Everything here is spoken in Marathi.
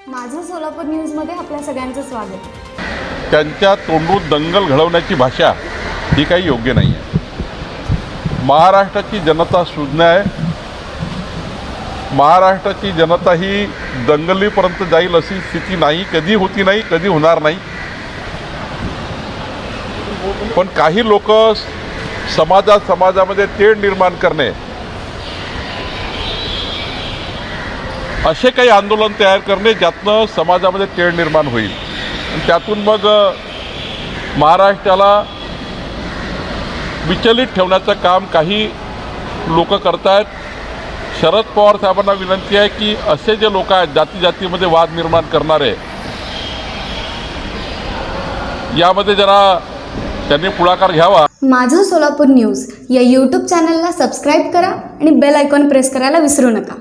सोलापूर न्यूजमध्ये आपल्या सगळ्यांचं स्वागत. त्यांच्या तोंडून दंगल घडवण्याची भाषा ही काही योग्य नाही आहे महाराष्ट्राची जनता सुज्ञ आहे. महाराष्ट्राची जनता ही दंगलीपर्यंत जाईल अशी स्थिती नाही कधी होती नाही कधी होणार नाही. पण काही लोक समाजात समाजामध्ये तेढ निर्माण करणे असे काही आंदोलन तयार करणे ज्यातनं समाजामध्ये तेढ निर्माण होईल. त्यातून मग महाराष्ट्राला विचलित ठेवण्याचं काम काही लोक करतायत. शरद पवार साहेबांना विनंती आहे की असे जे लोक आहेत जाती जातीमध्ये वाद निर्माण करणारे यामध्ये जरा त्यांनी पुढाकार घ्यावा. माझं सोलापूर न्यूज या यूट्यूब चॅनलला सबस्क्राईब करा आणि बेल आयकॉन प्रेस करायला विसरू नका.